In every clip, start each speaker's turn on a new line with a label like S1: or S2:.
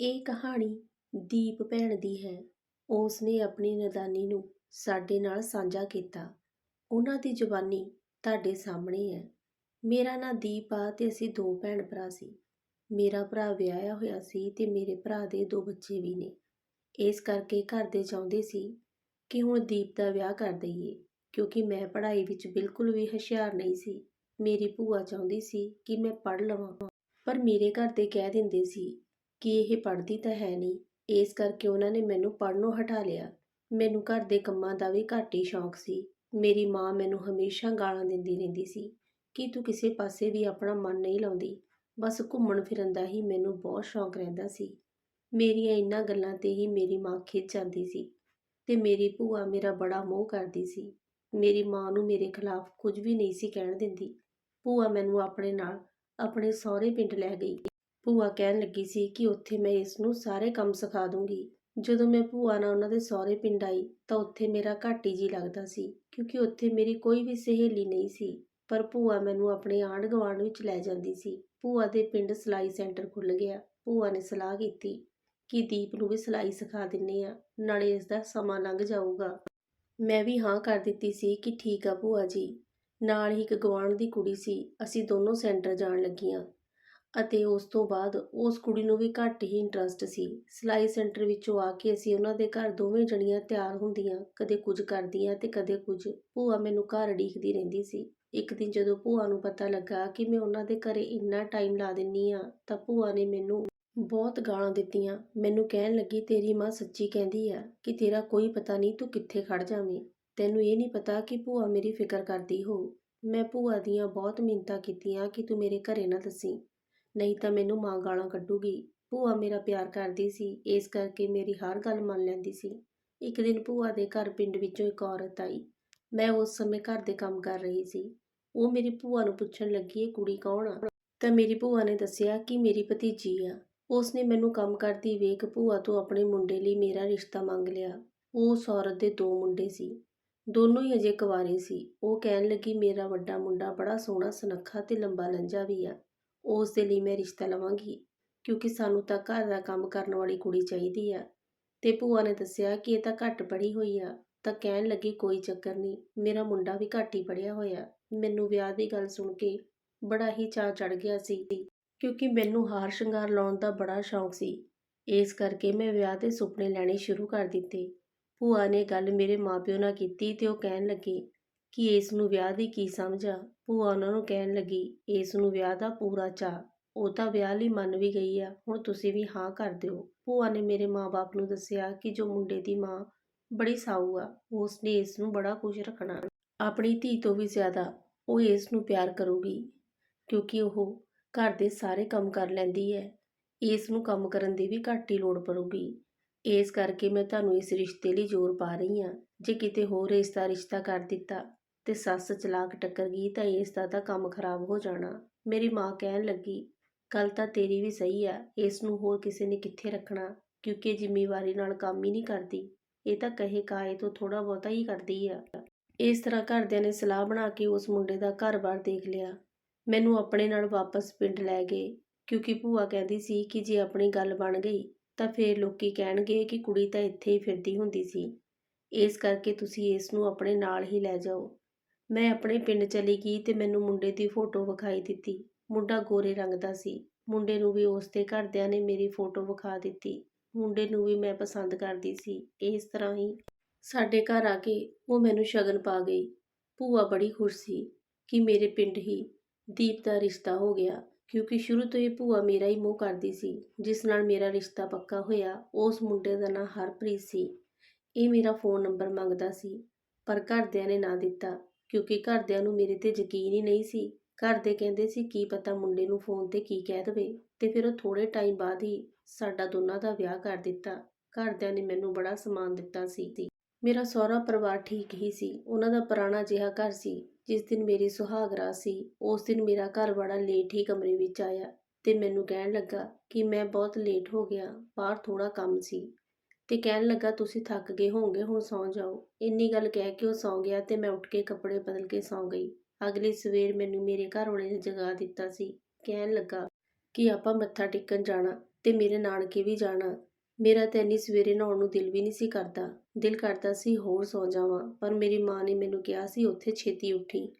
S1: ਇਹ ਕਹਾਣੀ ਦੀਪ ਭੈਣ ਦੀ ਹੈ। ਉਸ ਨੇ ਆਪਣੀ ਨਦਾਨੀ ਨੂੰ ਸਾਡੇ ਨਾਲ ਸਾਂਝਾ ਕੀਤਾ। ਉਹਨਾਂ ਦੀ ਜ਼ੁਬਾਨੀ ਤੁਹਾਡੇ ਸਾਹਮਣੇ ਹੈ। ਮੇਰਾ ਨਾਂ ਦੀਪ ਆ ਤੇ ਅਸੀਂ ਦੋ ਭੈਣ ਭਰਾ ਸੀ। ਮੇਰਾ ਭਰਾ ਵਿਆਹਿਆ ਹੋਇਆ ਸੀ ਤੇ ਮੇਰੇ ਭਰਾ ਦੇ ਦੋ ਬੱਚੇ ਵੀ ਨੇ। ਇਸ ਕਰਕੇ ਘਰ ਦੇ ਚਾਹੁੰਦੇ ਸੀ ਕਿ ਹੁਣ ਦੀਪ ਦਾ ਵਿਆਹ ਕਰ ਦਈਏ, ਕਿਉਂਕਿ ਮੈਂ ਪੜ੍ਹਾਈ ਵਿੱਚ ਬਿਲਕੁਲ ਵੀ ਹੁਸ਼ਿਆਰ ਨਹੀਂ ਸੀ। ਮੇਰੀ ਭੂਆ ਚਾਹੁੰਦੀ ਸੀ ਕਿ ਮੈਂ ਪੜ੍ਹ ਲਵਾਂ। ਪਰ ਮੇਰੇ ਘਰ ਦੇ ਕਹਿ ਦਿੰਦੇ ਸੀ ਕਿ ਇਹ ਪੜ੍ਹਦੀ ਤਾਂ ਹੈ ਨਹੀਂ। ਇਸ ਕਰਕੇ ਉਹਨਾਂ ਨੇ ਮੈਨੂੰ ਪੜ੍ਹਨੋਂ ਹਟਾ ਲਿਆ। ਮੈਨੂੰ ਘਰ ਦੇ ਕੰਮਾਂ ਦਾ ਵੀ ਘੱਟ ਹੀ ਸ਼ੌਂਕ ਸੀ। ਮੇਰੀ ਮਾਂ ਮੈਨੂੰ ਹਮੇਸ਼ਾ ਗਾਲਾਂ ਦਿੰਦੀ ਰਹਿੰਦੀ ਸੀ ਕਿ ਤੂੰ ਕਿਸੇ ਪਾਸੇ ਵੀ ਆਪਣਾ ਮਨ ਨਹੀਂ ਲਾਉਂਦੀ। ਬਸ ਘੁੰਮਣ ਫਿਰਨ ਦਾ ਹੀ ਮੈਨੂੰ ਬਹੁਤ ਸ਼ੌਂਕ ਰਹਿੰਦਾ ਸੀ। ਮੇਰੀਆਂ ਇਹਨਾਂ ਗੱਲਾਂ ਤੇ ਹੀ ਮੇਰੀ ਮਾਂ ਖਿੱਚ ਜਾਂਦੀ ਸੀ ਤੇ ਮੇਰੀ ਭੂਆ ਮੇਰਾ ਬੜਾ ਮੋਹ ਕਰਦੀ ਸੀ। ਮੇਰੀ ਮਾਂ ਨੂੰ ਮੇਰੇ ਖਿਲਾਫ ਕੁਝ ਵੀ ਨਹੀਂ ਸੀ ਕਹਿਣ ਦਿੰਦੀ। ਭੂਆ ਮੈਨੂੰ ਆਪਣੇ ਨਾਲ ਆਪਣੇ ਸਹੁਰੇ ਪਿੰਡ ਲੈ ਗਈ। ਭੂਆ ਕਹਿਣ ਲੱਗੀ ਸੀ ਕਿ ਉੱਥੇ ਮੈਂ ਇਸ ਨੂੰ ਸਾਰੇ ਕੰਮ ਸਿਖਾ ਦੂੰਗੀ। ਜਦੋਂ ਮੈਂ ਭੂਆ ਨਾਲ ਉਹਨਾਂ ਦੇ ਸਹੁਰੇ ਪਿੰਡ ਆਈ, ਤਾਂ ਉੱਥੇ ਮੇਰਾ ਘੱਟ ਹੀ ਜੀ ਲੱਗਦਾ ਸੀ, ਕਿਉਂਕਿ ਉੱਥੇ ਮੇਰੀ ਕੋਈ ਵੀ ਸਹੇਲੀ ਨਹੀਂ ਸੀ। ਪਰ ਭੂਆ ਮੈਨੂੰ ਆਪਣੇ ਆਂਢ ਗੁਆਂਢ ਵਿੱਚ ਲੈ ਜਾਂਦੀ ਸੀ। ਭੂਆ ਦੇ ਪਿੰਡ ਸਿਲਾਈ ਸੈਂਟਰ ਖੁੱਲ੍ਹ ਗਿਆ। ਭੂਆ ਨੇ ਸਲਾਹ ਕੀਤੀ ਕਿ ਦੀਪ ਨੂੰ ਵੀ ਸਿਲਾਈ ਸਿਖਾ ਦਿੰਨੇ ਆ, ਨਾਲੇ ਇਸ ਦਾ ਸਮਾਂ ਲੰਘ ਜਾਊਗਾ। ਮੈਂ ਵੀ ਹਾਂ ਕਰ ਦਿੱਤੀ ਸੀ ਕਿ ਠੀਕ ਆ ਭੂਆ ਜੀ। ਨਾਲ ਹੀ ਇੱਕ ਗੁਆਂਢ ਦੀ ਕੁੜੀ ਸੀ। ਅਸੀਂ ਦੋਨੋਂ ਸੈਂਟਰ ਜਾਣ ਲੱਗੀਆਂ। ਅਤੇ ਉਸ ਤੋਂ ਬਾਅਦ ਉਸ ਕੁੜੀ ਨੂੰ ਵੀ ਘੱਟ ਹੀ ਇੰਟਰਸਟ ਸੀ। ਸਿਲਾਈ ਸੈਂਟਰ ਵਿੱਚੋਂ ਆ ਕੇ ਅਸੀਂ ਉਹਨਾਂ ਦੇ ਘਰ ਦੋਵੇਂ ਜਣੀਆਂ ਤਿਆਰ ਹੁੰਦੀਆਂ, ਕਦੇ ਕੁਝ ਕਰਦੀਆਂ ਤੇ ਕਦੇ ਕੁਝ। ਭੂਆ ਮੈਨੂੰ ਘਰ ਉਡੀਕਦੀ ਰਹਿੰਦੀ ਸੀ। ਇੱਕ ਦਿਨ ਜਦੋਂ ਭੂਆ ਨੂੰ ਪਤਾ ਲੱਗਾ ਕਿ ਮੈਂ ਉਹਨਾਂ ਦੇ ਘਰੇ ਇੰਨਾ ਟਾਈਮ ਲਾ ਦਿੰਨੀ ਆ, ਤਾਂ ਭੂਆ ਨੇ ਮੈਨੂੰ ਬਹੁਤ ਗਾਲਾਂ ਦਿੱਤੀਆਂ। ਮੈਨੂੰ ਕਹਿਣ ਲੱਗੀ, ਤੇਰੀ ਮਾਂ ਸੱਚੀ ਕਹਿੰਦੀ ਆ ਕਿ ਤੇਰਾ ਕੋਈ ਪਤਾ ਨਹੀਂ ਤੂੰ ਕਿੱਥੇ ਖੜ ਜਾਵੇਂ। ਤੈਨੂੰ ਇਹ ਨਹੀਂ ਪਤਾ ਕਿ ਭੂਆ ਮੇਰੀ ਫਿਕਰ ਕਰਦੀ ਹੋ ਮੈਂ ਭੂਆ ਦੀਆਂ ਬਹੁਤ ਮਿੰਨਤਾਂ ਕੀਤੀਆਂ ਕਿ ਤੂੰ ਮੇਰੇ ਘਰੇ ਨਾ ਦੱਸੀ। ਨਹੀਂ ਤਾਂ ਮੈਨੂੰ ਮਾਂ ਗਾਲਾਂ ਕੱਢੂਗੀ। ਭੂਆ ਮੇਰਾ ਪਿਆਰ ਕਰਦੀ ਸੀ, ਇਸ ਕਰਕੇ ਮੇਰੀ ਹਰ ਗੱਲ ਮੰਨ ਲੈਂਦੀ ਸੀ। ਇੱਕ ਦਿਨ ਭੂਆ ਦੇ ਘਰ ਪਿੰਡ ਵਿੱਚੋਂ ਇੱਕ ਔਰਤ ਆਈ। ਮੈਂ ਉਸ ਸਮੇਂ ਘਰ ਦੇ ਕੰਮ ਕਰ ਰਹੀ ਸੀ। ਉਹ ਮੇਰੀ ਭੂਆ ਨੂੰ ਪੁੱਛਣ ਲੱਗੀ, ਇਹ ਕੁੜੀ ਕੌਣ ਆ? ਤਾਂ ਮੇਰੀ ਭੂਆ ਨੇ ਦੱਸਿਆ ਕਿ ਮੇਰੀ ਭਤੀਜੀ ਆ। ਉਸ ਨੇ ਮੈਨੂੰ ਕੰਮ ਕਰਦੀ ਵੇਖ ਭੂਆ ਤੋਂ ਆਪਣੇ ਮੁੰਡੇ ਲਈ ਮੇਰਾ ਰਿਸ਼ਤਾ ਮੰਗ ਲਿਆ। ਉਹ ਉਸ ਔਰਤ ਦੇ ਦੋ ਮੁੰਡੇ ਸੀ। ਦੋਨੋਂ ਹੀ ਅਜੇ ਕੁਵਾਰੇ ਸੀ। ਉਹ ਕਹਿਣ ਲੱਗੀ, ਮੇਰਾ ਵੱਡਾ ਮੁੰਡਾ ਬੜਾ ਸੋਹਣਾ, ਸੁਨੱਖਾ ਤੇ ਲੰਬਾ ਲੰਜਾ ਵੀ ਆ। ਉਸ ਦੇ ਲਈ ਮੈਂ ਰਿਸ਼ਤਾ ਲਵਾਂਗੀ, ਕਿਉਂਕਿ ਸਾਨੂੰ ਤਾਂ ਘਰ ਦਾ ਕੰਮ ਕਰਨ ਵਾਲੀ ਕੁੜੀ ਚਾਹੀਦੀ ਆ। ਤੇ ਭੂਆ ਨੇ ਦੱਸਿਆ ਕਿ ਇਹ ਤਾਂ ਘੱਟ ਪੜ੍ਹੀ ਹੋਈ ਆ, ਤਾਂ ਕਹਿਣ ਲੱਗੀ ਕੋਈ ਚੱਕਰ ਨਹੀਂ, ਮੇਰਾ ਮੁੰਡਾ ਵੀ ਘੱਟ ਹੀ ਪੜ੍ਹਿਆ ਹੋਇਆ। ਮੈਨੂੰ ਵਿਆਹ ਦੀ ਗੱਲ ਸੁਣ ਕੇ ਬੜਾ ਹੀ ਚਾਅ ਚੜ ਗਿਆ ਸੀ, ਕਿਉਂਕਿ ਮੈਨੂੰ ਹਾਰ ਸ਼ਿੰਗਾਰ ਲਾਉਣ ਦਾ ਬੜਾ ਸ਼ੌਂਕ ਸੀ। ਇਸ ਕਰਕੇ ਮੈਂ ਵਿਆਹ ਦੇ ਸੁਪਨੇ ਲੈਣੇ ਸ਼ੁਰੂ ਕਰ ਦਿੱਤੇ। ਭੂਆ ਨੇ ਗੱਲ ਮੇਰੇ ਮਾਪਿਓ ਨਾਲ ਕੀਤੀ ਤੇ ਉਹ ਕਹਿਣ ਲੱਗੇ ਕਿ ਇਸ ਨੂੰ ਵਿਆਹ ਦੀ ਕੀ ਸਮਝ ਆ? ਭੂਆ ਉਹਨਾਂ ਨੂੰ ਕਹਿਣ ਲੱਗੀ ਇਸ ਨੂੰ ਵਿਆਹ ਦਾ ਪੂਰਾ ਚਾਅ। ਉਹ ਤਾਂ ਵਿਆਹ ਲਈ ਮੰਨ ਵੀ ਗਈ ਆ। ਹੁਣ ਤੁਸੀਂ ਵੀ ਹਾਂ ਕਰ ਦਿਓ। ਭੂਆ ਨੇ ਮੇਰੇ ਮਾਪੇ ਨੂੰ ਦੱਸਿਆ ਕਿ ਜੋ ਮੁੰਡੇ ਦੀ ਮਾਂ ਬੜੀ ਸਾਊ ਆ ਉਸ ਨੇ ਇਸ ਨੂੰ ਬੜਾ ਖੁਸ਼ ਰੱਖਣਾ। ਆਪਣੀ ਧੀ ਤੋਂ ਵੀ ਜ਼ਿਆਦਾ ਉਹ ਇਸ ਨੂੰ ਪਿਆਰ ਕਰੂਗੀ, ਕਿਉਂਕਿ ਉਹ ਘਰ ਦੇ ਸਾਰੇ ਕੰਮ ਕਰ ਲੈਂਦੀ ਹੈ। ਇਸ ਨੂੰ ਕੰਮ ਕਰਨ ਦੀ ਵੀ ਘੱਟ ਹੀ ਲੋੜ ਪਊਗੀ ਇਸ ਕਰਕੇ ਮੈਂ ਤੁਹਾਨੂੰ ਇਸ ਰਿਸ਼ਤੇ ਲਈ ਜ਼ੋਰ ਪਾ ਰਹੀ ਹਾਂ। ਜੇ ਕਿਤੇ ਹੋਰ ਇਸ ਦਾ ਰਿਸ਼ਤਾ ਕਰ ਦਿੱਤਾ ਤੇ ਸੱਸ ਚਲਾਕ ਟੱਕਰ ਗਈ ਤਾਂ ਇਸ ਦਾ ਤਾਂ ਕੰਮ ਖਰਾਬ ਹੋ ਜਾਣਾ। ਮੇਰੀ ਮਾਂ ਕਹਿਣ ਲੱਗੀ, ਗੱਲ ਤਾਂ ਤੇਰੀ ਵੀ ਸਹੀ ਆ, ਇਸ ਨੂੰ ਹੋਰ ਕਿਸੇ ਨੇ ਕਿੱਥੇ ਰੱਖਣਾ? ਕਿਉਂਕਿ ਜ਼ਿੰਮੇਵਾਰੀ ਨਾਲ ਕੰਮ ਹੀ ਨਹੀਂ ਕਰਦੀ। ਇਹ ਤਾਂ ਕਹੇ ਕਾਏ ਤੋਂ ਥੋੜਾ ਬਹੁਤਾ ਹੀ ਕਰਦੀ ਆ। ਇਸ ਤਰ੍ਹਾਂ ਘਰਦਿਆਂ ਨੇ ਸਲਾਹ ਬਣਾ ਕੇ ਉਸ ਮੁੰਡੇ ਦਾ ਘਰ-ਬਾਰ ਦੇਖ ਲਿਆ। ਮੈਨੂੰ ਆਪਣੇ ਨਾਲ ਵਾਪਸ ਪਿੰਡ ਲੈ ਗਏ, ਕਿਉਂਕਿ ਭੂਆ ਕਹਿੰਦੀ ਸੀ ਕਿ ਜੇ ਆਪਣੀ ਗੱਲ ਬਣ ਗਈ, ਤਾਂ ਫੇਰ ਲੋਕੀ ਕਹਿਣਗੇ ਕਿ ਕੁੜੀ ਤਾਂ ਇੱਥੇ ਹੀ ਫਿਰਦੀ ਹੁੰਦੀ ਸੀ। ਇਸ ਕਰਕੇ ਤੁਸੀਂ ਇਸ ਨੂੰ ਆਪਣੇ ਨਾਲ ਹੀ ਲੈ ਜਾਓ। ਮੈਂ ਆਪਣੇ ਪਿੰਡ ਚਲੀ ਗਈ ਤੇ ਮੈਨੂੰ ਮੁੰਡੇ ਦੀ ਫੋਟੋ ਵਿਖਾਈ ਦਿੱਤੀ। ਮੁੰਡਾ ਗੋਰੇ ਰੰਗ ਦਾ ਸੀ। ਮੁੰਡੇ ਨੂੰ ਵੀ ਉਸ ਦੇ ਘਰਦਿਆਂ ਨੇ ਮੇਰੀ ਫੋਟੋ ਵਿਖਾ ਦਿੱਤੀ। ਮੁੰਡੇ ਨੂੰ ਵੀ ਮੈਂ ਪਸੰਦ ਕਰਦੀ ਸੀ। ਇਸ ਤਰ੍ਹਾਂ ਹੀ ਸਾਡੇ ਘਰ ਆ ਕੇ ਉਹ ਮੈਨੂੰ ਸ਼ਗਨ ਪਾ ਗਈ। ਭੂਆ ਬੜੀ ਖੁਸ਼ ਸੀ ਕਿ ਮੇਰੇ ਪਿੰਡ ਹੀ ਦੀਪ ਦਾ ਰਿਸ਼ਤਾ ਹੋ ਗਿਆ, ਕਿਉਂਕਿ ਸ਼ੁਰੂ ਤੋਂ ਹੀ ਭੂਆ ਮੇਰਾ ਹੀ ਮੋਹ ਕਰਦੀ ਸੀ। ਜਿਸ ਨਾਲ ਮੇਰਾ ਰਿਸ਼ਤਾ ਪੱਕਾ ਹੋਇਆ, ਉਸ ਮੁੰਡੇ ਦਾ ਨਾਂ ਹਰਪ੍ਰੀਤ ਸੀ। ਇਹ ਮੇਰਾ ਫੋਨ ਨੰਬਰ ਮੰਗਦਾ ਸੀ, ਪਰ ਘਰਦਿਆਂ ਨੇ ਨਾ ਦਿੱਤਾ। ਕਿਉਂਕਿ ਘਰਦਿਆਂ ਨੂੰ ਮੇਰੇ ਤੇ ਯਕੀਨ ਹੀ ਨਹੀਂ ਸੀ। ਘਰ ਦੇ ਕਹਿੰਦੇ ਸੀ, ਕੀ ਪਤਾ ਮੁੰਡੇ ਨੂੰ ਫੋਨ ਤੇ ਕੀ ਕਹਿ ਦਵੇ? ਤੇ ਫਿਰ ਉਹ ਥੋੜੇ ਟਾਈਮ ਬਾਅਦ ਹੀ ਸਾਡਾ ਦੋਨਾਂ ਦਾ ਵਿਆਹ ਕਰ ਦਿੱਤਾ। ਘਰਦਿਆਂ ਨੇ ਮੈਨੂੰ ਬੜਾ ਸਮਾਨ ਦਿੱਤਾ ਸੀ ਮੇਰਾ ਸਹੁਰਾ ਪਰਿਵਾਰ ਠੀਕ ਹੀ ਸੀ। ਉਹਨਾਂ ਦਾ ਪੁਰਾਣਾ ਜਿਹਾ ਘਰ ਸੀ, ਜਿਸ ਦਿਨ ਮੇਰੀ ਸੁਹਾਗਰਾ ਸੀ, ਉਸ ਦਿਨ ਮੇਰਾ ਘਰ ਬੜਾ ਲੇਟ ਹੀ ਕਮਰੇ ਵਿੱਚ ਆਇਆ ਤੇ ਮੈਨੂੰ ਕਹਿਣ ਲੱਗਾ ਕਿ ਮੈਂ ਬਹੁਤ ਲੇਟ ਹੋ ਗਿਆ, ਬਾਹਰ ਥੋੜਾ ਕੰਮ ਸੀ। ਤੇ ਕਹਿਣ ਲੱਗਾ, ਤੁਸੀਂ ਥੱਕ ਗਏ ਹੋਵੋਗੇ, ਹੁਣ ਸੌਂ ਜਾਓ। ਇੰਨੀ ਗੱਲ ਕਹਿ ਕੇ ਉਹ ਸੌਂ ਗਿਆ ਤੇ ਮੈਂ ਉੱਠ ਕੇ ਕੱਪੜੇ ਬਦਲ ਕੇ ਸੌਂ ਗਈ। ਅਗਲੀ ਸਵੇਰ ਮੈਨੂੰ ਮੇਰੇ ਘਰ ਵਾਲੇ ਨੇ ਜਗਾ ਦਿੱਤਾ ਸੀ। ਕਹਿਣ ਲੱਗਾ ਕਿ ਆਪਾਂ ਮੱਥਾ ਟੇਕਣ ਜਾਣਾ ਤੇ ਮੇਰੇ ਨਾਨਕੇ ਵੀ ਜਾਣਾ। ਮੇਰਾ ਤਾਂ ਇੰਨੀ ਸਵੇਰੇ ਨਹਾਉਣ ਨੂੰ ਦਿਲ ਵੀ ਨਹੀਂ ਸੀ ਕਰਦਾ। ਦਿਲ ਕਰਦਾ ਸੀ ਹੋਰ ਸੌ ਜਾਵਾਂ, ਪਰ ਮੇਰੀ ਮਾਂ ਨੇ ਮੈਨੂੰ ਕਿਹਾ ਸੀ, ਉੱਥੇ ਛੇਤੀ ਉੱਠੀ।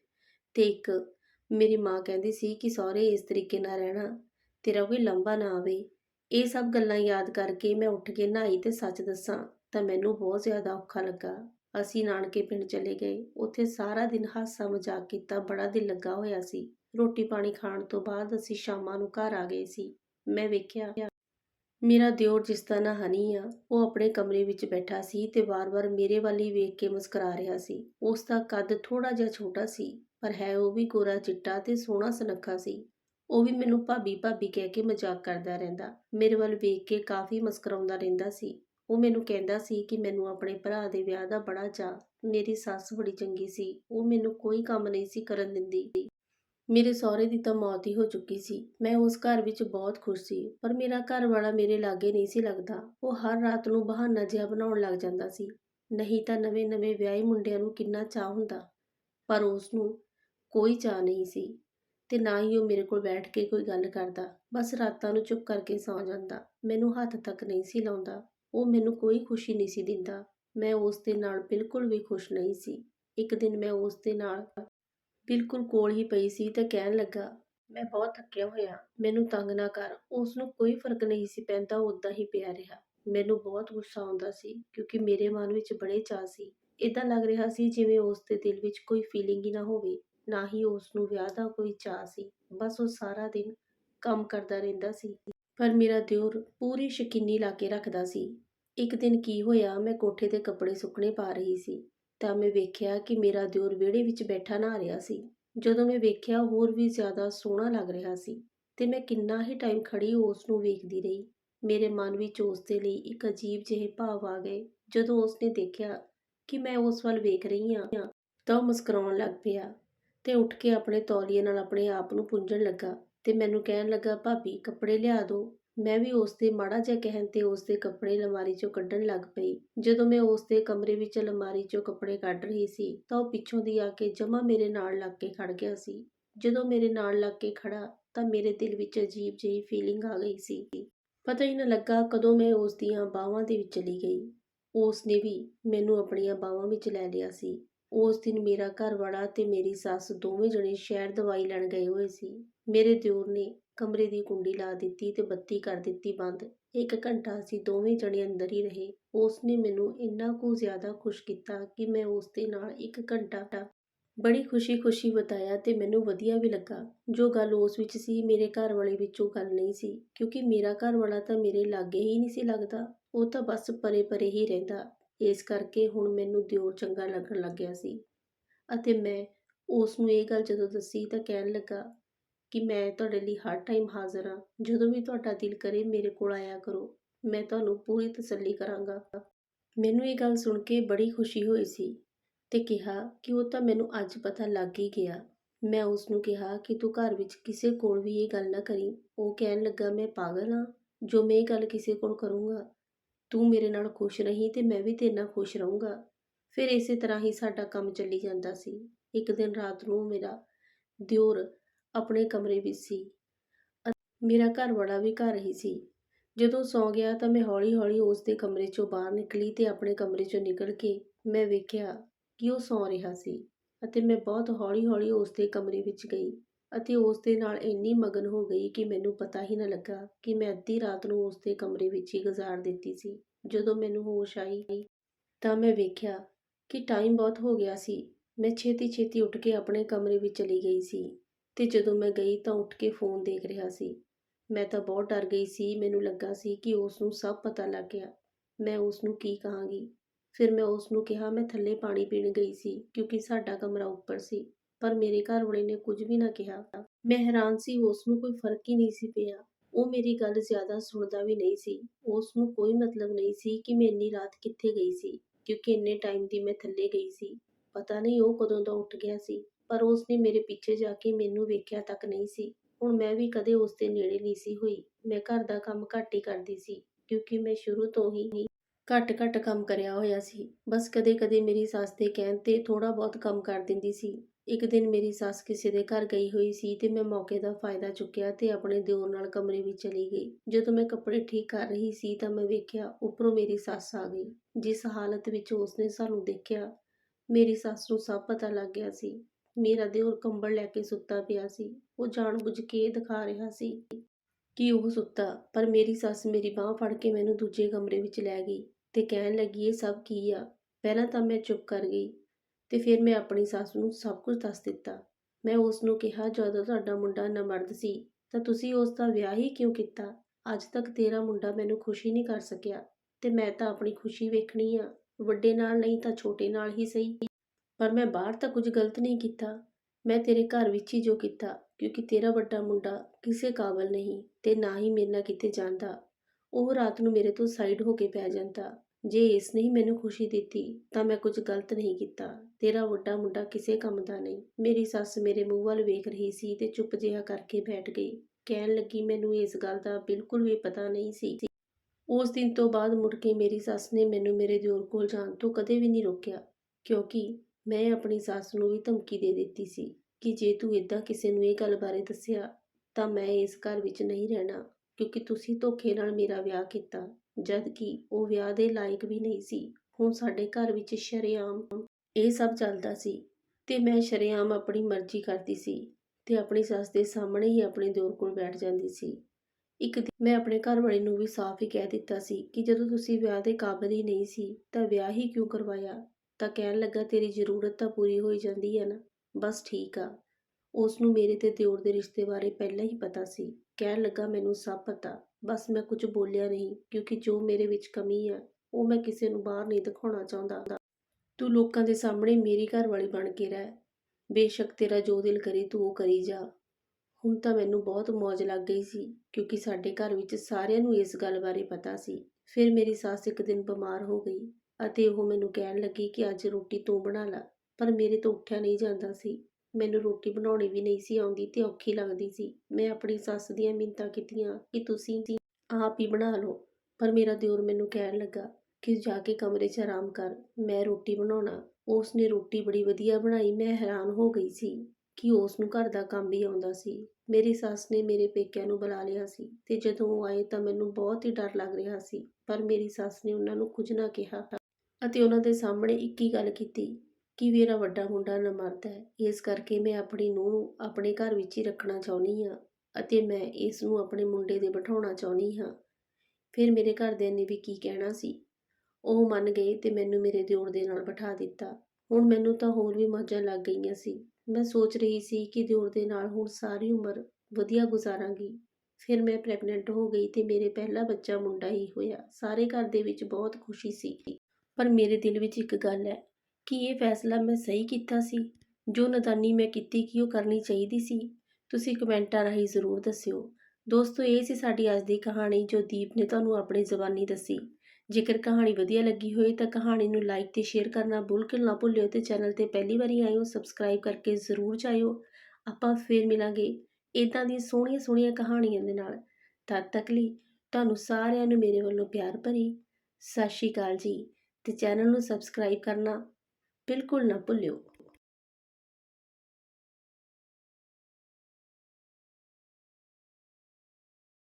S1: ਤੇ ਇੱਕ ਮੇਰੀ ਮਾਂ ਕਹਿੰਦੀ ਸੀ ਕਿ ਸਹੁਰੇ ਇਸ ਤਰੀਕੇ ਨਾਲ ਰਹਿਣਾ, ਤੇਰਾ ਕੋਈ ਲੰਬਾ ਨਾ ਆਵੇ। ਇਹ ਸਭ ਗੱਲਾਂ ਯਾਦ ਕਰਕੇ ਮੈਂ ਉੱਠ ਕੇ ਨਹਾਈ ਤੇ ਸੱਚ ਦੱਸਾਂ ਤਾਂ ਮੈਨੂੰ ਬਹੁਤ ਜ਼ਿਆਦਾ ਔਖਾ ਲੱਗਾ। ਅਸੀਂ ਨਾਨਕੇ ਪਿੰਡ ਚਲੇ ਗਏ। ਉੱਥੇ ਸਾਰਾ ਦਿਨ ਹਾਸਾ ਮਜ਼ਾਕ ਕੀਤਾ, ਬੜਾ ਦਿਲ ਲੱਗਾ ਹੋਇਆ ਸੀ। ਰੋਟੀ ਪਾਣੀ ਖਾਣ ਤੋਂ ਬਾਅਦ ਅਸੀਂ ਸ਼ਾਮਾਂ ਨੂੰ ਘਰ ਆ ਗਏ ਸੀ। ਮੈਂ ਵੇਖਿਆ, ਮੇਰਾ ਦਿਓਰ ਜਿਸ ਦਾ ਨਾਂ ਹਨੀ ਆ, ਉਹ ਆਪਣੇ ਕਮਰੇ ਵਿੱਚ ਬੈਠਾ ਸੀ ਤੇ ਵਾਰ-ਵਾਰ ਮੇਰੇ ਵੱਲ ਹੀ ਵੇਖ ਕੇ ਮੁਸਕਰਾ ਰਿਹਾ ਸੀ। ਉਸ ਦਾ ਕੱਦ ਥੋੜਾ ਜਿਹਾ ਛੋਟਾ ਸੀ, ਪਰ ਹੈ ਉਹ ਵੀ ਗੋਰਾ ਚਿੱਟਾ ਤੇ ਸੋਹਣਾ ਸੁਨੱਖਾ ਸੀ। ਉਹ ਵੀ ਮੈਨੂੰ ਭਾਬੀ ਭਾਬੀ ਕਹਿ ਕੇ ਮਜ਼ਾਕ ਕਰਦਾ ਰਹਿੰਦਾ। ਮੇਰੇ ਵੱਲ ਵੇਖ ਕੇ ਕਾਫੀ ਮੁਸਕਰਾਉਂਦਾ ਰਹਿੰਦਾ ਸੀ। ਉਹ ਮੈਨੂੰ ਕਹਿੰਦਾ ਸੀ ਕਿ ਮੈਨੂੰ ਆਪਣੇ ਭਰਾ ਦੇ ਵਿਆਹ ਦਾ ਬੜਾ ਚਾਅ, ਮੇਰੀ ਸੱਸ ਬੜੀ ਚੰਗੀ ਸੀ, ਉਹ ਮੈਨੂੰ ਕੋਈ ਕੰਮ ਨਹੀਂ ਸੀ ਕਰਨ ਦਿੰਦੀ। ਮੇਰੇ ਸਹੁਰੇ ਦੀ ਤਾਂ ਮੌਤ ਹੀ ਹੋ ਚੁੱਕੀ ਸੀ। ਮੈਂ ਉਸ ਘਰ ਵਿੱਚ ਬਹੁਤ ਖੁਸ਼ ਸੀ, ਪਰ ਮੇਰਾ ਘਰ ਵਾਲਾ ਮੇਰੇ ਲਾਗੇ ਨਹੀਂ ਸੀ ਲੱਗਦਾ। ਉਹ ਹਰ ਰਾਤ ਨੂੰ ਬਹਾਨਾ ਜਿਹਾ ਬਣਾਉਣ ਲੱਗ ਜਾਂਦਾ ਸੀ। ਨਹੀਂ ਤਾਂ ਨਵੇਂ-ਨਵੇਂ ਵਿਆਹੇ ਮੁੰਡਿਆਂ ਨੂੰ ਕਿੰਨਾ ਚਾਹ ਹੁੰਦਾ, ਪਰ ਉਸ ਨੂੰ ਕੋਈ ਚਾਹ ਨਹੀਂ ਸੀ। ਤੇ ਨਾ ਹੀ ਉਹ ਮੇਰੇ ਕੋਲ ਬੈਠ ਕੇ ਕੋਈ ਗੱਲ ਕਰਦਾ। ਬਸ ਰਾਤਾਂ ਨੂੰ ਚੁੱਪ ਕਰਕੇ ਸੌਂ ਜਾਂਦਾ। ਮੈਨੂੰ ਹੱਥ ਤੱਕ ਨਹੀਂ ਸੀ ਲਾਉਂਦਾ। ਉਹ ਮੈਨੂੰ ਕੋਈ ਖੁਸ਼ੀ ਨਹੀਂ ਸੀ ਦਿੰਦਾ। ਮੈਂ ਉਸ ਦੇ ਨਾਲ ਬਿਲਕੁਲ ਵੀ ਖੁਸ਼ ਨਹੀਂ ਸੀ। ਇੱਕ ਦਿਨ ਮੈਂ ਉਸ ਦੇ ਨਾਲ ਬਿਲਕੁਲ ਕੋਲ ਹੀ ਪਈ ਸੀ ਤੇ ਕਹਿਣ ਲੱਗਾ, ਮੈਂ ਬਹੁਤ ਥੱਕਿਆ ਹੋਇਆ। ਮੈਨੂੰ ਤੰਗ ਨਾ ਕਰ। ਉਸ ਨੂੰ ਕੋਈ ਫ਼ਰਕ ਨਹੀਂ ਸੀ ਪੈਂਦਾ ਉਦਾਂ ਹੀ ਪਿਆ ਰਿਹਾ। ਮੈਨੂੰ ਬਹੁਤ ਗੁੱਸਾ ਆਉਂਦਾ ਸੀ ਕਿਉਂਕਿ ਮੇਰੇ ਮਨ ਵਿੱਚ ਬੜੇ ਚਾਅ ਸੀ। ਇਦਾਂ ਲੱਗ ਰਿਹਾ ਸੀ ਜਿਵੇਂ ਉਸ ਦੇ ਦਿਲ ਵਿੱਚ ਕੋਈ ਫੀਲਿੰਗ ਹੀ ਨਾ ਹੋਵੇ। ਨਾ ਹੀ ਉਸ ਨੂੰ ਵਿਆਹ ਦਾ ਕੋਈ ਚਾਅ ਸੀ, ਬਸ ਉਹ ਸਾਰਾ ਦਿਨ ਕੰਮ ਕਰਦਾ ਰਹਿੰਦਾ ਸੀ। ਪਰ ਮੇਰਾ ਦਿਓਰ ਪੂਰੀ ਸ਼ਕੀਨੀ ਲਾ ਕੇ ਰੱਖਦਾ ਸੀ। ਇੱਕ ਦਿਨ ਕੀ ਹੋਇਆ, ਮੈਂ ਕੋਠੇ ਤੇ ਕੱਪੜੇ ਸੁੱਕਣੇ ਪਾ ਰਹੀ ਸੀ, ਤਾਂ ਮੈਂ ਵੇਖਿਆ ਕਿ ਮੇਰਾ ਦਿਓਰ ਵਿਹੜੇ ਵਿੱਚ ਬੈਠਾ ਨਾ ਰਿਹਾ ਸੀ। ਜਦੋਂ ਮੈਂ ਵੇਖਿਆ, ਹੋਰ ਵੀ ਜ਼ਿਆਦਾ ਸੋਹਣਾ ਲੱਗ ਰਿਹਾ ਸੀ ਤੇ ਮੈਂ ਕਿੰਨਾ ਹੀ ਟਾਈਮ ਖੜੀ ਉਸ ਨੂੰ ਵੇਖਦੀ ਰਹੀ। ਮੇਰੇ ਮਨ ਵਿੱਚ ਉਸ ਦੇ ਲਈ ਇੱਕ ਅਜੀਬ ਜਿਹੇ ਭਾਵ ਆ ਗਏ। ਜਦੋਂ ਉਸ ਨੇ ਦੇਖਿਆ ਕਿ ਮੈਂ ਉਸ ਵੱਲ ਵੇਖ ਰਹੀ ਹਾਂ, ਤਾਂ ਉਹ ਮੁਸਕਰਾਉਣ ਲੱਗ ਪਿਆ। ਤੇ ਉੱਠ ਕੇ ਆਪਣੇ ਤੌਲੀਏ ਨਾਲ ਆਪਣੇ ਆਪ ਨੂੰ ਪੁੰਝਣ ਲੱਗਾ ਤੇ ਮੈਨੂੰ ਕਹਿਣ ਲੱਗਾ, ਭਾਬੀ, ਕੱਪੜੇ ਲਿਆ ਦਿਓ ਮੈਂ ਵੀ ਉਸ ਦੇ ਮਾੜਾ ਜਿਹਾ ਕਹਿਣ ਤੇ ਉਸ ਦੇ ਕੱਪੜੇ ਅਲਮਾਰੀ ਚੋਂ ਕੱਢਣ ਲੱਗ ਪਈ। ਜਦੋਂ ਮੈਂ ਉਸ ਦੇ ਕਮਰੇ ਵਿੱਚ ਅਲਮਾਰੀ ਚੋਂ ਕੱਪੜੇ ਕੱਢ ਰਹੀ ਸੀ, ਤਾਂ ਉਹ ਪਿੱਛੋਂ ਦੀ ਆ ਕੇ ਜਮਾ ਮੇਰੇ ਨਾਲ ਲੱਗ ਕੇ ਖੜ ਗਿਆ ਸੀ। ਜਦੋਂ ਮੇਰੇ ਨਾਲ ਲੱਗ ਕੇ ਖੜਾ ਤਾਂ ਮੇਰੇ ਦਿਲ ਵਿੱਚ ਅਜੀਬ ਜਿਹੀ ਫੀਲਿੰਗ ਆ ਗਈ ਸੀ। ਪਤਾ ਹੀ ਨਾ ਲੱਗਾ ਕਦੋਂ ਮੈਂ ਉਸ ਦੀਆਂ ਬਾਹਾਂ ਦੇ ਵਿੱਚ ਚਲੀ ਗਈ। ਉਸ ਨੇ ਵੀ ਮੈਨੂੰ ਆਪਣੀਆਂ ਬਾਹਾਂ ਵਿੱਚ ਲੈ ਲਿਆ ਸੀ। ਉਸ ਦਿਨ ਮੇਰਾ ਘਰ ਵਾਲਾ ਤੇ ਮੇਰੀ ਸੱਸ ਦੋਵੇਂ ਜਣੇ ਸ਼ਹਿਰ ਦਵਾਈ ਲੈਣ ਗਏ ਹੋਏ ਸੀ। ਮੇਰੇ ਦਿਓਰ ਨੇ ਕਮਰੇ ਦੀ ਕੁੰਡੀ ਲਾ ਦਿੱਤੀ ਤੇ ਬੱਤੀ ਕਰ ਦਿੱਤੀ ਬੰਦ। ਇੱਕ ਘੰਟਾ ਅਸੀਂ ਦੋਵੇਂ ਜਣੇ ਅੰਦਰ ਹੀ ਰਹੇ। ਉਸ ਨੇ ਮੈਨੂੰ ਇੰਨਾ ਕੁ ਜ਼ਿਆਦਾ ਖੁਸ਼ ਕੀਤਾ ਕਿ ਮੈਂ ਉਸ ਦੇ ਨਾਲ ਇੱਕ ਘੰਟਾ ਬੜੀ ਖੁਸ਼ੀ-ਖੁਸ਼ੀ ਬਤਾਇਆ ਤੇ ਮੈਨੂੰ ਵਧੀਆ ਵੀ ਲੱਗਾ। ਜੋ ਗੱਲ ਉਸ ਵਿੱਚ ਸੀ, ਮੇਰੇ ਘਰ ਵਾਲੇ ਵਿੱਚ ਉਹ ਗੱਲ ਨਹੀਂ ਸੀ। ਕਿਉਂਕਿ ਮੇਰਾ ਘਰ ਵਾਲਾ ਤਾਂ ਮੇਰੇ ਲਾਗੇ ਹੀ ਨਹੀਂ ਸੀ ਲੱਗਦਾ। ਉਹ ਤਾਂ ਬਸ ਪਰੇ-ਪਰੇ ਹੀ ਰਹਿੰਦਾ। ਇਸ ਕਰਕੇ ਹੁਣ ਮੈਨੂੰ ਦਿਓਰ ਚੰਗਾ ਲੱਗਣ ਲੱਗ ਗਿਆ ਸੀ। ਅਤੇ ਮੈਂ ਉਸ ਨੂੰ ਇਹ ਗੱਲ ਜਦੋਂ ਦੱਸੀ ਤਾਂ ਕਹਿਣ ਲੱਗਾ ਕਿ ਮੈਂ ਤੁਹਾਡੇ ਲਈ ਹਰ ਟਾਈਮ ਹਾਜ਼ਰ ਹਾਂ। ਜਦੋਂ ਵੀ ਤੁਹਾਡਾ ਦਿਲ ਕਰੇ ਮੇਰੇ ਕੋਲ ਆਇਆ ਕਰੋ। ਮੈਂ ਤੁਹਾਨੂੰ ਪੂਰੀ ਤਸੱਲੀ ਕਰਾਂਗਾ। ਮੈਨੂੰ ਇਹ ਗੱਲ ਸੁਣ ਕੇ ਬੜੀ ਖੁਸ਼ੀ ਹੋਈ ਸੀ ਤੇ ਕਿਹਾ ਕਿ ਉਹ ਤਾਂ ਮੈਨੂੰ ਅੱਜ ਪਤਾ ਲੱਗ ਹੀ ਗਿਆ। ਮੈਂ ਉਸ ਨੂੰ ਕਿਹਾ ਕਿ ਤੂੰ ਘਰ ਵਿੱਚ ਕਿਸੇ ਕੋਲ ਵੀ ਇਹ ਗੱਲ ਨਾ ਕਰੀ। ਉਹ ਕਹਿਣ ਲੱਗਾ, ਮੈਂ ਪਾਗਲ ਹਾਂ। ਜੋ ਮੈਂ ਇਹ ਗੱਲ ਕਿਸੇ ਕੋਲ ਕਰੂੰਗਾ ਤੂੰ ਮੇਰੇ ਨਾਲ ਖੁਸ਼ ਰਹੀ ਤੇ ਮੈਂ ਵੀ ਤੇਰੇ ਨਾਲ ਖੁਸ਼ ਰਹੂੰਗਾ। ਫਿਰ ਇਸੇ ਤਰ੍ਹਾਂ ਹੀ ਸਾਡਾ ਕੰਮ ਚੱਲੀ ਜਾਂਦਾ ਸੀ। ਇੱਕ ਦਿਨ ਰਾਤ ਨੂੰ ਮੇਰਾ ਦਿਓਰ ਆਪਣੇ ਕਮਰੇ ਵਿੱਚ ਸੀ। ਮੇਰਾ ਘਰ ਵਾਲਾ ਵੀ ਘਰ ਹੀ ਸੀ। ਜਦੋਂ ਸੌ ਗਿਆ ਤਾਂ ਮੈਂ ਹੌਲੀ-ਹੌਲੀ ਉਸ ਦੇ ਕਮਰੇ ਚੋਂ ਬਾਹਰ ਨਿਕਲੀ ਤੇ ਆਪਣੇ ਕਮਰੇ ਚੋਂ ਨਿਕਲ ਕੇ ਮੈਂ ਵੇਖਿਆ ਕਿ ਉਹ ਸੌ ਰਿਹਾ ਸੀ ਅਤੇ ਮੈਂ ਬਹੁਤ ਹੌਲੀ-ਹੌਲੀ ਉਸ ਦੇ ਕਮਰੇ ਵਿੱਚ ਗਈ। ਅਤੇ ਉਸ ਦੇ ਨਾਲ ਇੰਨੀ ਮਗਨ ਹੋ ਗਈ ਕਿ ਮੈਨੂੰ ਪਤਾ ਹੀ ਨਾ ਲੱਗਾ ਕਿ ਮੈਂ ਅੱਧੀ ਰਾਤ ਨੂੰ ਉਸ ਦੇ ਕਮਰੇ ਵਿੱਚ ਹੀ ਗੁਜ਼ਾਰ ਦਿੱਤੀ ਸੀ। ਜਦੋਂ ਮੈਨੂੰ ਹੋਸ਼ ਆਈ ਤਾਂ ਮੈਂ ਵੇਖਿਆ ਕਿ ਟਾਈਮ ਬਹੁਤ ਹੋ ਗਿਆ ਸੀ। ਮੈਂ ਛੇਤੀ-ਛੇਤੀ ਉੱਠ ਕੇ ਆਪਣੇ ਕਮਰੇ ਵਿੱਚ ਚਲੀ ਗਈ ਸੀ ਤੇ ਜਦੋਂ ਮੈਂ ਗਈ ਤਾਂ ਉੱਠ ਕੇ ਫੋਨ ਦੇਖ ਰਿਹਾ ਸੀ। ਮੈਂ ਤਾਂ ਬਹੁਤ ਡਰ ਗਈ ਸੀ। ਮੈਨੂੰ ਲੱਗਾ ਸੀ ਕਿ ਉਸ ਨੂੰ ਸਭ ਪਤਾ ਲੱਗ ਗਿਆ। ਮੈਂ ਉਸ ਨੂੰ ਕੀ ਕਹਾਂਗੀ? ਫਿਰ ਮੈਂ ਉਸ ਨੂੰ ਕਿਹਾ, ਮੈਂ ਥੱਲੇ ਪਾਣੀ ਪੀਣ ਗਈ ਸੀ ਕਿਉਂਕਿ ਸਾਡਾ ਕਮਰਾ ਉੱਪਰ ਸੀ। ਪਰ ਮੇਰੇ ਘਰ ਵਾਲੇ ਨੇ ਕੁਝ ਵੀ ਨਾ ਕਿਹਾ। ਮੈਂ ਹੈਰਾਨ ਸੀ ਉਸ ਨੂੰ ਕੋਈ ਫ਼ਰਕ ਹੀ ਨਹੀਂ ਸੀ ਪਿਆ। ਉਹ ਮੇਰੀ ਗੱਲ ਜ਼ਿਆਦਾ ਸੁਣਦਾ ਵੀ ਨਹੀਂ ਸੀ। ਉਸ ਨੂੰ ਕੋਈ ਮਤਲਬ ਨਹੀਂ ਸੀ ਕਿ ਮੈਂ ਇੰਨੀ ਰਾਤ ਕਿੱਥੇ ਗਈ ਸੀ, ਕਿਉਂਕਿ ਇੰਨੇ ਟਾਈਮ ਦੀ ਮੈਂ ਥੱਲੇ ਗਈ ਸੀ। ਪਤਾ ਨਹੀਂ ਉਹ ਕਦੋਂ ਦਾ ਉੱਠ ਗਿਆ ਸੀ, ਪਰ ਉਸ ਨੇ ਮੇਰੇ ਪਿੱਛੇ ਜਾ ਕੇ ਮੈਨੂੰ ਵੇਖਿਆ ਤੱਕ ਨਹੀਂ ਸੀ। ਹੁਣ ਮੈਂ ਵੀ ਕਦੇ ਉਸ ਦੇ ਨੇੜੇ ਨਹੀਂ ਸੀ ਹੋਈ। ਮੈਂ ਘਰ ਦਾ ਕੰਮ ਘੱਟ ਹੀ ਕਰਦੀ ਸੀ, ਕਿਉਂਕਿ ਮੈਂ ਸ਼ੁਰੂ ਤੋਂ ਹੀ ਘੱਟ-ਘੱਟ ਕੰਮ ਕਰਿਆ ਹੋਇਆ ਸੀ। ਬਸ ਕਦੇ-ਕਦੇ ਮੇਰੀ ਸੱਸ ਦੇ ਕਹਿਣ ਤੇ ਥੋੜਾ ਬਹੁਤ ਕੰਮ ਕਰ ਦਿੰਦੀ ਸੀ। ਇੱਕ ਦਿਨ ਮੇਰੀ ਸੱਸ ਕਿਸੇ ਦੇ ਘਰ ਗਈ ਹੋਈ ਸੀ ਤੇ ਮੈਂ ਮੌਕੇ ਦਾ ਫਾਇਦਾ ਚੁੱਕਿਆ ਤੇ ਆਪਣੇ ਦਿਓਰ ਨਾਲ ਕਮਰੇ ਵਿੱਚ ਚਲੀ ਗਈ। ਜਦੋਂ ਮੈਂ ਕੱਪੜੇ ਠੀਕ ਕਰ ਰਹੀ ਸੀ ਤਾਂ ਮੈਂ ਵੇਖਿਆ ਉੱਪਰੋਂ ਮੇਰੀ ਸੱਸ ਆ ਗਈ। ਜਿਸ ਹਾਲਤ ਵਿੱਚ ਉਸਨੇ ਸਾਨੂੰ ਦੇਖਿਆ, ਮੇਰੀ ਸੱਸ ਨੂੰ ਸਭ ਪਤਾ ਲੱਗ ਗਿਆ ਸੀ। ਮੇਰਾ ਦਿਓਰ ਕੰਬਲ ਲੈ ਕੇ ਸੁੱਤਾ ਪਿਆ ਸੀ। ਉਹ ਜਾਣਬੁੱਝ ਕੇ ਇਹ ਦਿਖਾ ਰਿਹਾ ਸੀ ਕਿ ਉਹ ਸੁੱਤਾ, ਪਰ ਮੇਰੀ ਸੱਸ ਮੇਰੀ ਬਾਹ ਫੜ ਕੇ ਮੈਨੂੰ ਦੂਜੇ ਕਮਰੇ ਵਿੱਚ ਲੈ ਗਈ। ਤੇ ਕਹਿਣ ਲੱਗੀ, ਇਹ ਸਭ ਕੀ ਆ? ਪਹਿਲਾਂ ਤਾਂ ਮੈਂ ਚੁੱਪ ਕਰ ਗਈ ਤੇ ਫਿਰ ਮੈਂ ਆਪਣੀ ਸੱਸ ਨੂੰ ਸਭ ਕੁਝ ਦੱਸ ਦਿੱਤਾ। ਮੈਂ ਉਸ ਨੂੰ ਕਿਹਾ, ਜਦੋਂ ਤੁਹਾਡਾ ਮੁੰਡਾ ਨਮਰਦ ਸੀ, ਤਾਂ ਤੁਸੀਂ ਉਸ ਦਾ ਵਿਆਹ ਹੀ ਕਿਉਂ ਕੀਤਾ? ਅੱਜ ਤੱਕ ਤੇਰਾ ਮੁੰਡਾ ਮੈਨੂੰ ਖੁਸ਼ੀ ਨਹੀਂ ਕਰ ਸਕਿਆ ਤੇ ਮੈਂ ਤਾਂ ਆਪਣੀ ਖੁਸ਼ੀ ਵੇਖਣੀ ਆ। ਵੱਡੇ ਨਾਲ ਨਹੀਂ ਤਾਂ ਛੋਟੇ ਨਾਲ ਹੀ ਸਹੀ। ਪਰ ਮੈਂ ਬਾਹਰ ਤਾਂ ਕੁਝ ਗਲਤ ਨਹੀਂ ਕੀਤਾ। ਮੈਂ ਤੇਰੇ ਘਰ ਵਿੱਚ ਹੀ ਜੋ ਕੀਤਾ, ਕਿਉਂਕਿ ਤੇਰਾ ਵੱਡਾ ਮੁੰਡਾ ਕਿਸੇ ਕਾਬਲ ਨਹੀਂ ਤੇ ਨਾ ਹੀ ਮੇਰੇ ਨਾਲ ਕਿਤੇ ਜਾਂਦਾ। ਉਹ ਰਾਤ ਨੂੰ ਮੇਰੇ ਤੋਂ ਸਾਈਡ ਹੋ ਕੇ ਪੈ ਜਾਂਦਾ। ਜੇ ਇਸ ਨੇ ਹੀ ਮੈਨੂੰ ਖੁਸ਼ੀ ਦਿੱਤੀ, ਤਾਂ ਮੈਂ ਕੁਝ ਗਲਤ ਨਹੀਂ ਕੀਤਾ। ਤੇਰਾ ਵੱਡਾ ਮੁੰਡਾ ਕਿਸੇ ਕੰਮ ਦਾ ਨਹੀਂ। ਮੇਰੀ ਸੱਸ ਮੇਰੇ ਮੂੰਹ ਵੱਲ ਵੇਖ ਰਹੀ ਸੀ ਤੇ ਚੁੱਪ ਜਿਹਾ ਕਰਕੇ ਬੈਠ ਗਈ। ਕਹਿਣ ਲੱਗੀ, ਮੈਨੂੰ ਇਸ ਗੱਲ ਦਾ ਬਿਲਕੁਲ ਵੀ ਪਤਾ ਨਹੀਂ ਸੀ ਉਸ ਦਿਨ ਤੋਂ ਬਾਅਦ ਮੁੜ ਕੇ ਮੇਰੀ ਸੱਸ ਨੇ ਮੈਨੂੰ ਮੇਰੇ ਦਿਓਰ ਕੋਲ ਜਾਣ ਤੋਂ ਕਦੇ ਵੀ ਨਹੀਂ ਰੋਕਿਆ, ਕਿਉਂਕਿ ਮੈਂ ਆਪਣੀ ਸੱਸ ਨੂੰ ਵੀ ਧਮਕੀ ਦੇ ਦਿੱਤੀ ਸੀ ਕਿ ਜੇ ਤੂੰ ਇਦਾਂ ਕਿਸੇ ਨੂੰ ਇਹ ਗੱਲ ਬਾਰੇ ਦੱਸਿਆ, ਤਾਂ ਮੈਂ ਇਸ ਘਰ ਵਿੱਚ ਨਹੀਂ ਰਹਿਣਾ। ਕਿਉਂਕਿ ਤੁਸੀਂ ਧੋਖੇ ਨਾਲ ਮੇਰਾ ਵਿਆਹ ਕੀਤਾ। ਜਦ ਕਿ ਉਹ ਵਿਆਹ ਦੇ ਲਾਇਕ ਵੀ ਨਹੀਂ ਸੀ, ਹੁਣ ਸਾਡੇ ਘਰ ਵਿੱਚ ਸ਼ਰੇਆਮ ਇਹ ਸਭ ਚੱਲਦਾ ਸੀ ਤੇ ਮੈਂ ਸ਼ਰੇਆਮ ਆਪਣੀ ਮਰਜ਼ੀ ਕਰਦੀ ਸੀ ਤੇ ਆਪਣੀ ਸੱਸ ਦੇ ਸਾਹਮਣੇ ਹੀ ਆਪਣੇ ਦਿਓਰ ਕੋਲ ਬੈਠ ਜਾਂਦੀ ਸੀ। ਇੱਕ ਦਿਨ ਮੈਂ ਆਪਣੇ ਘਰ ਵਾਲੇ ਨੂੰ ਵੀ ਸਾਫ਼ ਹੀ ਕਹਿ ਦਿੱਤਾ ਸੀ ਕਿ ਜਦੋਂ ਤੁਸੀਂ ਵਿਆਹ ਦੇ ਕਾਬਿਲ ਹੀ ਨਹੀਂ ਸੀ ਤਾਂ ਵਿਆਹ ਹੀ ਕਿਉਂ ਕਰਵਾਇਆ? ਤਾਂ ਕਹਿਣ ਲੱਗਾ, ਤੇਰੀ ਜ਼ਰੂਰਤ ਤਾਂ ਪੂਰੀ ਹੋਈ ਜਾਂਦੀ ਹੈ ਨਾ। ਬਸ ਠੀਕ ਆ। ਉਸ ਨੂੰ ਮੇਰੇ ਤੇ ਦਿਓਰ ਦੇ ਰਿਸ਼ਤੇ ਬਾਰੇ ਪਹਿਲਾਂ ਹੀ ਪਤਾ ਸੀ। ਕਹਿਣ ਲੱਗਾ, ਮੈਨੂੰ ਸਭ ਪਤਾ। ਬਸ ਮੈਂ ਕੁਝ ਬੋਲਿਆ ਨਹੀਂ, ਕਿਉਂਕਿ ਜੋ ਮੇਰੇ ਵਿੱਚ ਕਮੀ ਹੈ ਉਹ ਮੈਂ ਕਿਸੇ ਨੂੰ ਬਾਹਰ ਨਹੀਂ ਦਿਖਾਉਣਾ ਚਾਹੁੰਦਾ। ਤੂੰ ਲੋਕਾਂ ਦੇ ਸਾਹਮਣੇ ਮੇਰੀ ਘਰ ਵਾਲੀ ਬਣ ਕੇ ਰਹਿ। ਬੇਸ਼ੱਕ ਤੇਰਾ ਜੋ ਦਿਲ ਕਰੇ, ਤੂੰ ਉਹ ਕਰੀ ਜਾ। ਹੁਣ ਤਾਂ ਮੈਨੂੰ ਬਹੁਤ ਮੌਜ ਲੱਗ ਗਈ ਸੀ, ਕਿਉਂਕਿ ਸਾਡੇ ਘਰ ਵਿੱਚ ਸਾਰਿਆਂ ਨੂੰ ਇਸ ਗੱਲ ਬਾਰੇ ਪਤਾ ਸੀ। ਫਿਰ ਮੇਰੀ ਸੱਸ ਇੱਕ ਦਿਨ ਬਿਮਾਰ ਹੋ ਗਈ, ਅਤੇ ਉਹ ਮੈਨੂੰ ਕਹਿਣ ਲੱਗੀ ਕਿ ਅੱਜ ਰੋਟੀ ਤੂੰ ਬਣਾ ਲੈ, ਪਰ ਮੇਰੇ ਤੋਂ ਉੱਠਿਆ ਨਹੀਂ ਜਾਂਦਾ ਸੀ। ਮੈਨੂੰ ਰੋਟੀ ਬਣਾਉਣੀ ਵੀ ਨਹੀਂ ਸੀ ਆਉਂਦੀ ਤੇ ਔਖੀ ਲੱਗਦੀ ਸੀ। ਮੈਂ ਆਪਣੀ ਸੱਸ ਦੀਆਂ ਮਿੰਤਾਂ ਕੀਤੀਆਂ ਕਿ ਤੁਸੀਂ ਆਪ ਹੀ ਬਣਾ ਲਓ। ਪਰ ਮੇਰਾ ਦਿਓਰ ਮੈਨੂੰ ਕਹਿਣ ਲੱਗਾ ਕਿ ਜਾ ਕੇ ਕਮਰੇ 'ਚ ਆਰਾਮ ਕਰ, ਮੈਂ ਰੋਟੀ ਬਣਾਉਣਾ। ਉਸ ਨੇ ਰੋਟੀ ਬੜੀ ਵਧੀਆ ਬਣਾਈ, ਮੈਂ ਹੈਰਾਨ ਹੋ ਗਈ ਸੀ ਕਿ ਉਸ ਨੂੰ ਘਰ ਦਾ ਕੰਮ ਵੀ ਆਉਂਦਾ ਸੀ। ਮੇਰੀ ਸੱਸ ਨੇ ਮੇਰੇ ਪੇਕਿਆਂ ਨੂੰ ਬੁਲਾ ਲਿਆ ਸੀ ਤੇ ਜਦੋਂ ਉਹ ਆਏ ਤਾਂ ਮੈਨੂੰ ਬਹੁਤ ਹੀ ਡਰ ਲੱਗ ਰਿਹਾ ਸੀ। ਪਰ ਮੇਰੀ ਸੱਸ ਨੇ ਉਹਨਾਂ ਨੂੰ ਕੁਝ ਨਾ ਕਿਹਾ ਅਤੇ ਉਹਨਾਂ ਦੇ ਸਾਹਮਣੇ ਇੱਕ ਹੀ ਗੱਲ ਕੀਤੀ ਕਿ ਮੇਰਾ ਵੱਡਾ ਮੁੰਡਾ ਨਮਰਦ ਹੈ। ਇਸ ਕਰਕੇ ਮੈਂ ਆਪਣੀ ਨੂੰਹ ਨੂੰ ਆਪਣੇ ਘਰ ਵਿੱਚ ਹੀ ਰੱਖਣਾ ਚਾਹੁੰਦੀ ਹਾਂ ਅਤੇ ਮੈਂ ਇਸ ਨੂੰ ਆਪਣੇ ਮੁੰਡੇ ਦੇ ਬਿਠਾਉਣਾ ਚਾਹੁੰਦੀ ਹਾਂ। ਫਿਰ ਮੇਰੇ ਘਰਦਿਆਂ ਨੇ ਵੀ ਕੀ ਕਹਿਣਾ ਸੀ? ਉਹ ਮੰਨ ਗਏ ਤੇ ਮੈਨੂੰ ਮੇਰੇ ਦਿਓਰ ਦੇ ਨਾਲ ਬਿਠਾ ਦਿੱਤਾ। ਹੁਣ ਮੈਨੂੰ ਤਾਂ ਹੋਰ ਵੀ ਮੌਜਾਂ ਲੱਗ ਗਈਆਂ ਸੀ। ਮੈਂ ਸੋਚ ਰਹੀ ਸੀ ਕਿ ਦਿਓਰ ਦੇ ਨਾਲ ਹੁਣ ਸਾਰੀ ਉਮਰ ਵਧੀਆ ਗੁਜ਼ਾਰਾਂਗੀ। ਫਿਰ ਮੈਂ ਪ੍ਰੈਗਨੈਂਟ ਹੋ ਗਈ ਤੇ ਮੇਰੇ ਪਹਿਲਾ ਬੱਚਾ ਮੁੰਡਾ ਹੀ ਹੋਇਆ। ਸਾਰੇ ਘਰ ਦੇ ਵਿੱਚ ਬਹੁਤ ਖੁਸ਼ੀ ਸੀ। ਪਰ ਮੇਰੇ ਦਿਲ ਵਿੱਚ ਇੱਕ ਗੱਲ ਹੈ ਕਿ ਇਹ ਫੈਸਲਾ ਮੈਂ ਸਹੀ ਕੀਤਾ ਸੀ, ਜੋ ਨਦਾਨੀ ਮੈਂ ਕੀਤੀ ਕਿ ਉਹ ਕਰਨੀ ਚਾਹੀਦੀ ਸੀ, ਤੁਸੀਂ ਕਮੈਂਟਾਂ ਰਾਹੀਂ ਜ਼ਰੂਰ ਦੱਸਿਓ। ਦੋਸਤੋ, ਇਹ ਸੀ ਸਾਡੀ ਅੱਜ ਦੀ ਕਹਾਣੀ ਜੋ ਦੀਪ ਨੇ ਤੁਹਾਨੂੰ ਆਪਣੀ ਜ਼ੁਬਾਨੀ ਦੱਸੀ। ਜੇਕਰ ਕਹਾਣੀ ਵਧੀਆ ਲੱਗੀ ਹੋਏ ਤਾਂ ਕਹਾਣੀ ਨੂੰ ਲਾਈਕ ਤੇ ਸ਼ੇਅਰ ਕਰਨਾ ਬਿਲਕੁਲ ਨਾ ਭੁੱਲਿਓ ਤੇ ਚੈਨਲ ਤੇ ਪਹਿਲੀ ਵਾਰੀ ਆਇਓ ਸਬਸਕ੍ਰਾਈਬ ਕਰਕੇ ਜ਼ਰੂਰ ਜਾਇਓ। ਆਪਾਂ ਫੇਰ ਮਿਲਾਂਗੇ ਇਦਾਂ ਦੀਆਂ ਸੋਹਣੀਆਂ ਸੋਹਣੀਆਂ ਕਹਾਣੀਆਂ ਦੇ ਨਾਲ। ਤਦ ਤੱਕ ਲਈ ਤੁਹਾਨੂੰ ਸਾਰਿਆਂ ਨੂੰ ਮੇਰੇ ਵੱਲੋਂ ਪਿਆਰ ਭਰੀ ਸਤਿ ਸ਼੍ਰੀ ਅਕਾਲ ਜੀ ਤੇ ਚੈਨਲ ਨੂੰ ਸਬਸਕ੍ਰਾਈਬ ਕਰਨਾ ਬਿਲਕੁਲ ਨਾ ਭੁੱਲਿਓ